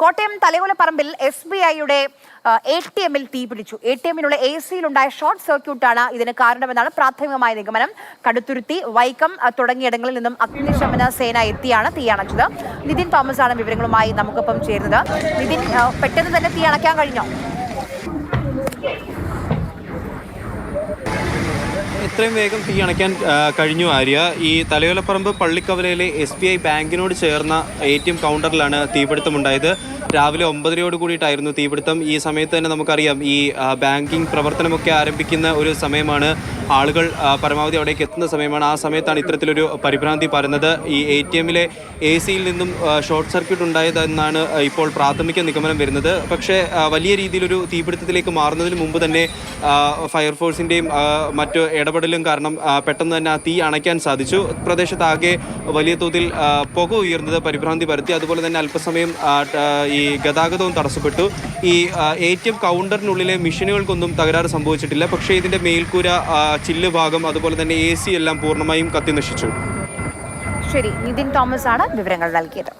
കോട്ടയം തലയോലപ്പറമ്പിൽ S B ഐയുടെ A T എമ്മിൽ തീപിടിച്ചു എ ടി എമ്മിനുള്ള എ സിയിലുണ്ടായ ഷോർട്ട് സർക്യൂട്ടാണ് ഇതിന് കാരണമെന്നാണ് പ്രാഥമികമായ നിഗമനം. കടുത്തുരുത്തി വൈക്കം തുടങ്ങിയിടങ്ങളിൽ നിന്നും അഗ്നിശമന സേന എത്തിയാണ് തീ അണച്ചത്. നിതിൻ തോമസ് ആണ് വിവരങ്ങളുമായി നമുക്കൊപ്പം ചേരുന്നത്. നിതിൻ പെട്ടെന്ന് തന്നെ തീ അണയ്ക്കാൻ കഴിഞ്ഞോ? എത്രയും വേഗം തീ അണയ്ക്കാൻ കഴിഞ്ഞു ആര്യ. ഈ തലയോലപ്പറമ്പ് പള്ളിക്കവലയിലെ എസ് ബി ഐ ബാങ്കിനോട് ചേർന്ന എ ടി എം കൗണ്ടറിലാണ് തീപിടുത്തമുണ്ടായത്. രാവിലെ ഒമ്പതരയോട് കൂടിയിട്ടായിരുന്നു തീപിടുത്തം. ഈ സമയത്ത് തന്നെ നമുക്കറിയാം ഈ ബാങ്കിങ് പ്രവർത്തനമൊക്കെ ആരംഭിക്കുന്ന ഒരു സമയമാണ്. ആളുകൾ പരമാവധി അവിടേക്ക് എത്തുന്ന സമയമാണ്. ആ സമയത്താണ് ഇത്തരത്തിലൊരു പരിഭ്രാന്തി പരന്നത്. ഈ എ ടി എമ്മിലെ എ സിയിൽ നിന്നും ഷോർട്ട് സർക്യൂട്ട് ഉണ്ടായതെന്നാണ് ഇപ്പോൾ പ്രാഥമിക നിഗമനം വരുന്നത്. പക്ഷേ വലിയ രീതിയിലൊരു തീപിടുത്തത്തിലേക്ക് മാറുന്നതിന് മുമ്പ് തന്നെ ഫയർഫോഴ്സിന്റെയും മറ്റു ഇടപെടലും കാരണം പെട്ടെന്ന് തന്നെ ആ തീ അണയ്ക്കാൻ സാധിച്ചു. പ്രദേശത്താകെ വലിയ തോതിൽ പുക ഉയർന്നത് പരിഭ്രാന്തി പരത്തി. അതുപോലെ തന്നെ അല്പസമയം ഈ ഗതാഗതവും തടസ്സപ്പെട്ടു. ഈ എ ടി എം കൗണ്ടറിനുള്ളിലെ മെഷീനുകൾക്കൊന്നും തകരാറ് സംഭവിച്ചിട്ടില്ല. പക്ഷേ ഇതിന്റെ മേൽക്കൂര ചില്ല് ഭാഗം അതുപോലെ തന്നെ എ എല്ലാം പൂർണമായും കത്തി നശിച്ചു ശരി നിതിൻ തോമസ് ആണ് വിവരങ്ങൾ നൽകിയത്.